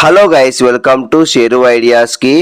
Hello guys welcome to share ఐడియాస్కి.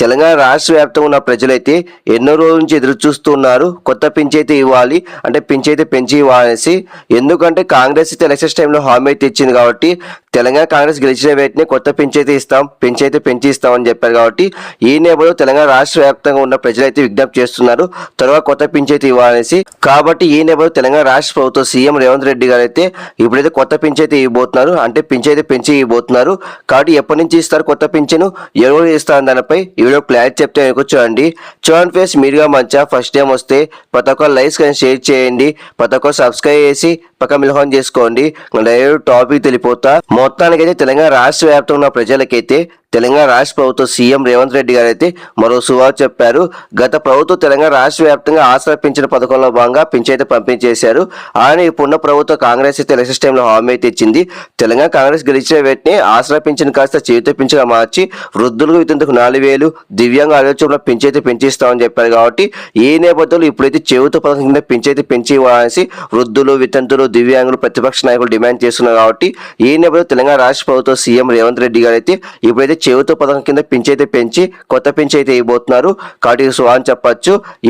తెలంగాణ రాష్ట్ర వ్యాప్తంగా ఉన్న ప్రజలైతే ఎన్నో రోజుల నుంచి ఎదురు చూస్తున్నారు. కొత్త పింఛ్ అయితే ఇవ్వాలి అంటే పింఛ్ పెంచి ఇవ్వాలనేసి. ఎందుకంటే కాంగ్రెస్ అయితే ఎలక్షన్స్ టైంలో హామీ అయితే ఇచ్చింది కాబట్టి తెలంగాణ కాంగ్రెస్ గెలిచిన వెంటనే కొత్త పెంచైతే అయితే ఇస్తాం పెంచి ఇస్తాం పెంచి ఇస్తామని చెప్పారు కాబట్టి ఈ నేపథ్యంలో తెలంగాణ రాష్ట్ర వ్యాప్తంగా ఉన్న ప్రజలైతే విజ్ఞప్తి చేస్తున్నారు. త్వరగా కొత్త పెంచైతే ఇవ్వాలనేసి. కాబట్టి ఈ నేపథ్యంలో తెలంగాణ రాష్ట్ర ప్రభుత్వం సీఎం రేవంత్ రెడ్డి గారు అయితే ఇప్పుడైతే కొత్త పెంచైతే ఇవ్వబోతున్నారు అంటే పెంచైతే పెంచి ఇవ్వబోతున్నారు. కాబట్టి ఎప్పటి నుంచి ఇస్తారు కొత్త పింఛను? ఎవరు ఇస్తారు దానిపై వీడియో క్లారిటీ చెప్తే వెనుక చూడండి చూడండి ఫేస్ మీరుగా మంచిగా ఫస్ట్ టైం వస్తే ప్రతి ఒక్క లైక్స్ కానీ షేర్ చేయండి. ప్రతి ఒక్క సబ్స్క్రైబ్ చేసి పక్క మిలహం చేసుకోండి. డైరెక్ట్ టాపిక్ తెలిపోతా. మొత్తానికైతే తెలంగాణ రాష్ట్ర వ్యాప్తంగా ఉన్న ప్రజలకైతే తెలంగాణ రాష్ట్ర ప్రభుత్వం సీఎం రేవంత్ రెడ్డి గారు అయితే మరో సువార్ చెప్పారు. గత ప్రభుత్వం తెలంగాణ రాష్ట్ర వ్యాప్తంగా ఆసరా పింఛన్ పథకంలో భాగంగా పింఛన్ అయితే పంపించేశారు. ఆయన ఇప్పుడున్న ప్రభుత్వ కాంగ్రెస్ అయితే ఎలక్షన్ టైంలో హామీ అయితే ఇచ్చింది. తెలంగాణ కాంగ్రెస్ గెలిచిన వెంటనే ఆసరా పింఛన్ కాస్త చేతి పింఛన్గా మార్చి వృద్ధులకు వితంతకు నాలుగు వేలు దివ్యాంగ ఆలోచనలో పింఛన్ అయితే పెంచిస్తామని చెప్పారు కాబట్టి ఈ నేపథ్యంలో ఇప్పుడైతే చెవితో పథకం కింద పింఛన్ అయితే పెంచి ఇవ్వాలనేసి వృద్ధులు వితంతులు దివ్యాంగులు ప్రతిపక్ష నాయకులు డిమాండ్ చేస్తున్నారు కాబట్టి ఈ నేపథ్యంలో తెలంగాణ రాష్ట్ర ప్రభుత్వం సీఎం రేవంత్ రెడ్డి గారు అయితే ఇప్పుడైతే చెవితో పథకం కింద పింఛ్ అయితే పెంచి కొత్త పింఛ్ అయితే ఇవ్వబోతున్నారు. కాబట్టి సో అని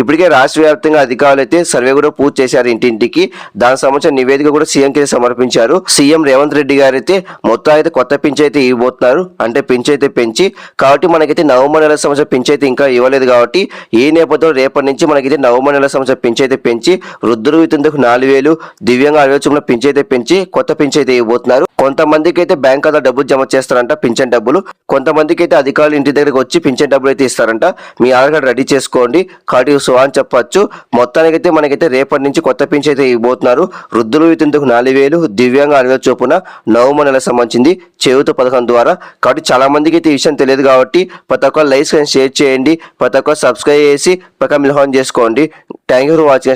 ఇప్పటికే రాష్ట్ర వ్యాప్తంగా అధికారులు అయితే సర్వే కూడా పూర్తి చేశారు ఇంటింటికి. దానికి సంబంధించిన నివేదిక కూడా సీఎం కి సమర్పించారు. సీఎం రేవంత్ రెడ్డి గారు అయితే మొత్తం అయితే కొత్త పింఛ్ అయితే ఇవ్వబోతున్నారు. అంటే పింఛ్ అయితే పెంచి కాబట్టి మనకైతే నవంబర్ నెల సంవత్సరం పింఛ్ అయితే ఇంకా ఇవ్వలేదు కాబట్టి ఈ నేపథ్యంలో రేపటి నుంచి మనకైతే నవంబర్ నెల సంవత్సరం పింఛ్ అయితే పెంచి వృద్ధులు వితందుకు నాలుగు వేలు దివ్యాంగ ఆలోచనలో పింఛ్ అయితే పెంచి కొత్త పింఛ్ అయితే ఇవ్వబోతున్నారు. కొంతమందికి అయితే బ్యాంక్ ఖాతా డబ్బులు జమ చేస్తారంట పింఛన్ డబ్బులు. కొంతమందికి అయితే అధికారులు ఇంటి దగ్గరకు వచ్చి పింఛన్ డబ్బులు అయితే ఇస్తారంట. మీ ఆధార్ కార్డు రెడీ చేసుకోండి. కాబట్టి సో అని చెప్పవచ్చు మొత్తానికి అయితే మనకైతే రేపటి నుంచి కొత్త పింఛన్ అయితే ఇవ్వబోతున్నారు. వృద్ధులు వితందుకు నాలుగు వేలు దివ్యాంగ అరవై చొప్పున నవంబర్ నెల సంబంధించింది చేయుత పథకం ద్వారా. కాబట్టి చాలా మందికి అయితే ఈ విషయం తెలియదు కాబట్టి ప్రతి ఒక్క లైక్స్ షేర్ చేయండి ప్రతి ఒక్క సబ్స్క్రైబ్ చేసి పక్క మిల్హాన్ చేసుకోండి. Thank you for watching